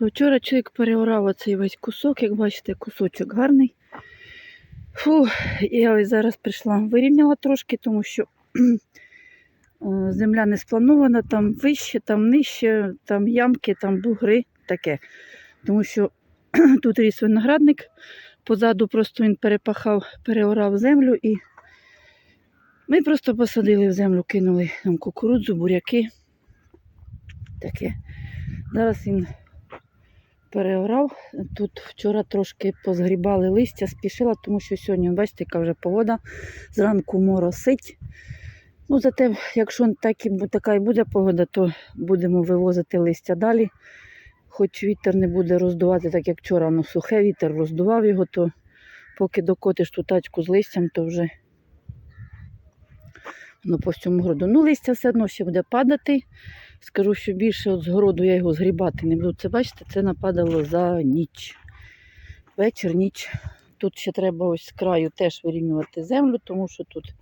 Вчора чоловік переорав оцей весь кусок, як бачите, кусочок гарний. Фу, я ось зараз прийшла, вирівняла трошки, тому що е, земля не спланована, там вище, там нижче, там ямки, там бугри, таке. Тому що тут ріс виноградник, позаду просто він перепахав, переорав землю і ми просто посадили в землю, кинули там кукурудзу, буряки. Таке. Зараз він переорав. Тут вчора трошки позгрібали листя, спішила, тому що сьогодні, бачите, яка вже погода. Зранку моросить. Ну, зате, якщо так і, така і буде погода, то будемо вивозити листя далі. Хоч вітер не буде роздувати, так як вчора воно сухе, вітер роздував його, то поки докотиш ту тачку з листям, то вже воно по всьому городу. Ну, листя все одно ще буде падати. Скажу, що більше от з я його згрібати не буду. Це бачите, це нападало за ніч. Вечір, ніч. Тут ще треба ось з краю теж вирівнювати землю, тому що тут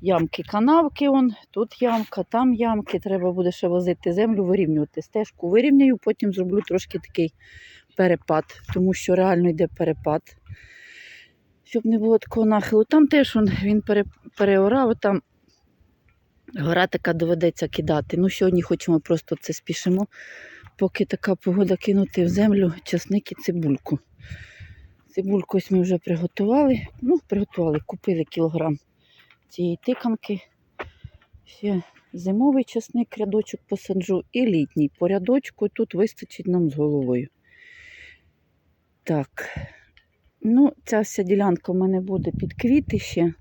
ямки, канавки, он, тут ямка, там ямки. Треба буде ще возити землю, вирівнювати. Стежку вирівняю, потім зроблю трошки такий перепад, тому що реально йде перепад. Щоб не було такого нахилу. Там теж он, він пере, переорав, там Гора така доведеться кидати. Ну, сьогодні хочемо просто це спішимо. Поки така погода кинути в землю часник і цибульку. Цибульку ось ми вже приготували. Ну, приготували, купили кілограм цієї тиканки. Ще зимовий часник, рядочок посаджу і літній. По рядочку тут вистачить нам з головою. Так. Ну, ця вся ділянка в мене буде під квіти ще.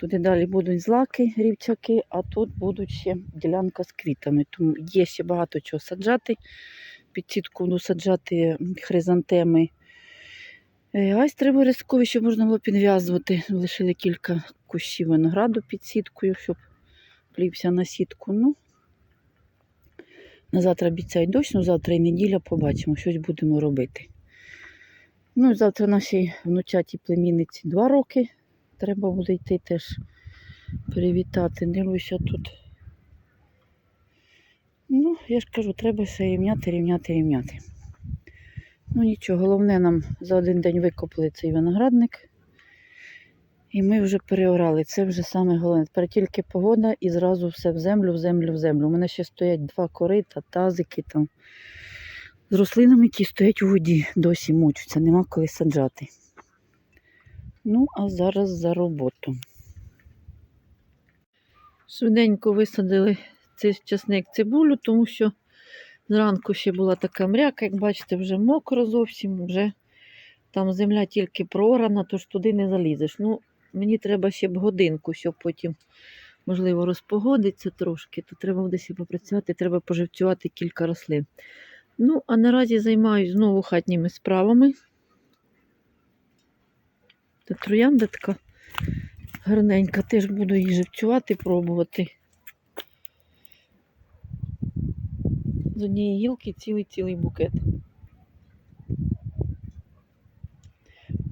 Туди далі будуть злаки, рівчаки, а тут будуть ще ділянка з квітами. Тому є ще багато чого саджати. Під сітку буду саджати хризантеми. Е, Айстри верескові, щоб можна було підв'язувати. Лишили кілька кущів винограду під сіткою, щоб плівся на сітку. Ну, на завтра обіцяють дощ, ну завтра і неділя побачимо, щось будемо робити. Ну, завтра нашій внучатій племінниці два роки. Треба буде йти теж привітати. Дивлюся тут. Ну, я ж кажу, треба все рівняти, рівняти, рівняти. Ну нічого, головне нам за один день викопали цей виноградник. І ми вже переорали. Це вже саме головне. Тепер тільки погода і зразу все в землю, в землю, в землю. У мене ще стоять два корита, тазики там. З рослинами, які стоять у воді, досі мучаться, нема коли саджати. Ну, а зараз за роботу. Швиденько висадили цей часник цибулю, тому що зранку ще була така мряка, як бачите, вже мокро зовсім, вже там земля тільки проорана, тож туди не залізеш. Ну, мені треба ще б годинку, щоб потім, можливо, розпогодиться трошки, то треба буде ще попрацювати, треба поживцювати кілька рослин. Ну, а наразі займаюся знову хатніми справами. Та троянда така гарненька, теж буду її живцювати, пробувати. З однієї гілки цілий-цілий букет.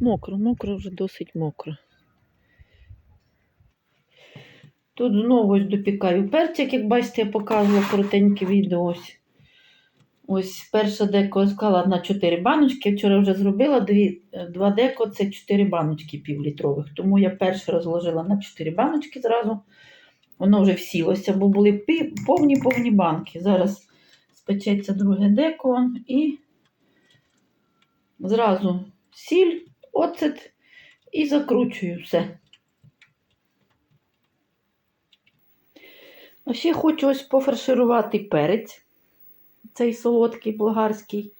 Мокро, мокро, вже досить мокро. Тут знову ось допікаю перчик, як бачите, я показувала коротеньке відео. Ось. Ось перша деко склала на 4 баночки. Вчора вже зробила дві, е, два деко це 4 баночки півлітрових. Тому я перше розложила на 4 баночки зразу. Воно вже всілося, бо були повні-повні банки. Зараз спечеться друге деко і зразу сіль, оцет і закручую все. А ще хочу ось пофарширувати перець цей солодкий болгарський.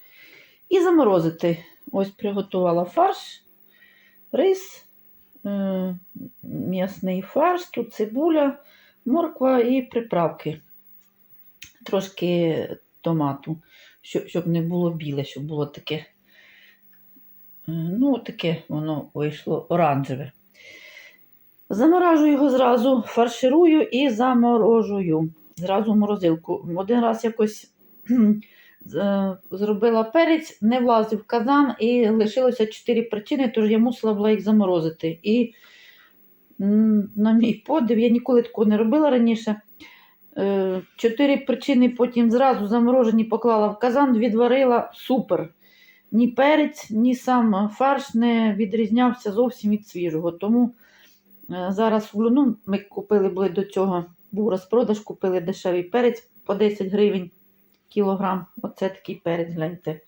І заморозити. Ось приготувала фарш, рис, е, м'ясний фарш, тут цибуля, морква і приправки. Трошки томату, щоб, не було біле, щоб було таке. е, Ну, таке воно вийшло оранжеве. Заморажую його зразу, фарширую і заморожую. Зразу в морозилку. Один раз якось зробила перець, не влазив в казан і лишилося 4 причини, тож я мусила була їх заморозити. І на мій подив, я ніколи такого не робила раніше. Е, Чотири причини потім зразу заморожені поклала в казан, відварила супер. Ні перець, ні сам фарш не відрізнявся зовсім від свіжого. Тому е, зараз ну, ми купили були до цього, був розпродаж, купили дешевий перець по 10 гривень кілограм. Оце такий перець, гляньте.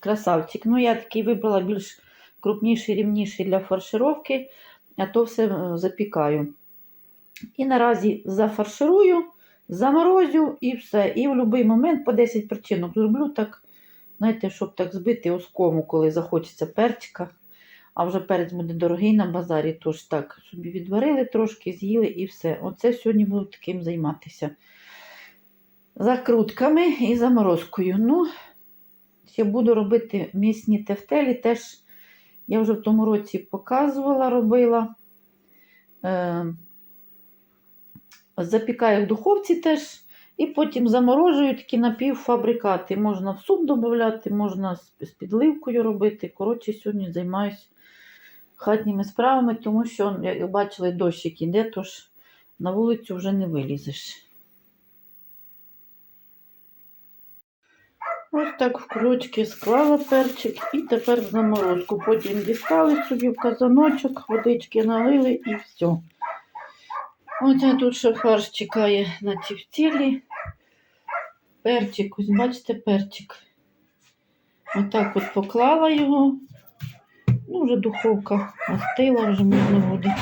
Красавчик. Ну, я такий вибрала більш крупніший, рівніший для фаршировки, а то все е, запікаю. І наразі зафарширую, заморозю і все. І в будь-який момент по 10 причинок зроблю так, знаєте, щоб так збити оскому, коли захочеться перчика. А вже перець буде дорогий на базарі, тож так, собі відварили трошки, з'їли і все. Оце сьогодні буду таким займатися. Закрутками і заморозкою. Ну, ще буду робити місні тефтелі. Теж я вже в тому році показувала, робила. Е, запікаю в духовці теж. І потім заморожую такі напівфабрикати. Можна в суп додати, можна з підливкою робити. Коротше, сьогодні займаюся хатніми справами, тому що, як бачили, дощик іде, тож на вулицю вже не вилізеш. Ось так в крючки склала перчик і тепер в заморозку. Потім дістали собі в казаночок, водички налили і все. Оце тут ще фарш чекає на тівтілі. Перчик, ось бачите, перчик. Отак от поклала його. Ну, вже духовка остила, вже можна буде.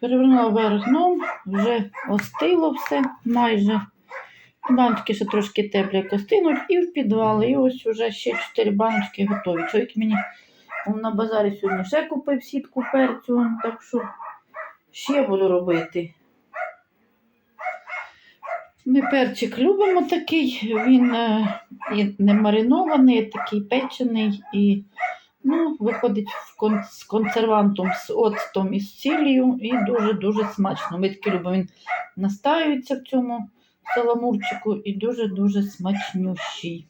Перевернула вверх дном, вже остило все майже. Баночки ще трошки теплі як остинуть і в підвал. І ось уже ще 4 баночки готові. Чоловік мені на базарі сьогодні ще купив сітку перцю, так що ще буду робити. Ми перчик любимо такий, він е, і не маринований, такий печений і ну, виходить в кон- з консервантом, з оцтом і з сіллю, і дуже-дуже смачно. Ми таки любимо, він настаюється в цьому саламурчику і дуже-дуже смачнющий.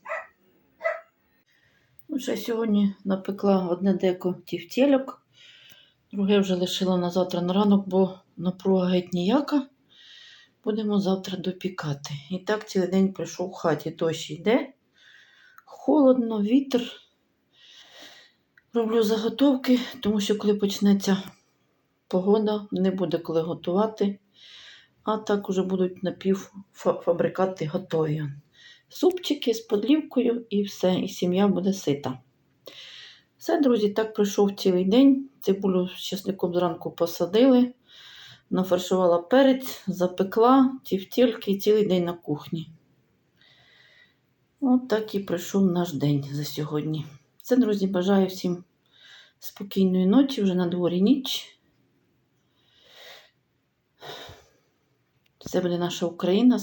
Ну, ще сьогодні напекла одне деко тівтєльок, друге вже лишила на завтра на ранок, бо напруга геть ніяка. Будемо завтра допікати. І так цілий день пройшов в хаті. Дощ йде, холодно, вітер. Роблю заготовки, тому що коли почнеться погода, не буде коли готувати. А так уже будуть напівфабрикати готові. Супчики з подлівкою і все, і сім'я буде сита. Все, друзі, так пройшов цілий день. Цибулю з чесником зранку посадили, нафаршувала перець, запекла тівтільки і цілий день на кухні. От так і пройшов наш день за сьогодні. Все, друзі, бажаю всім спокійної ночі, вже на дворі ніч. Це буде наша Україна.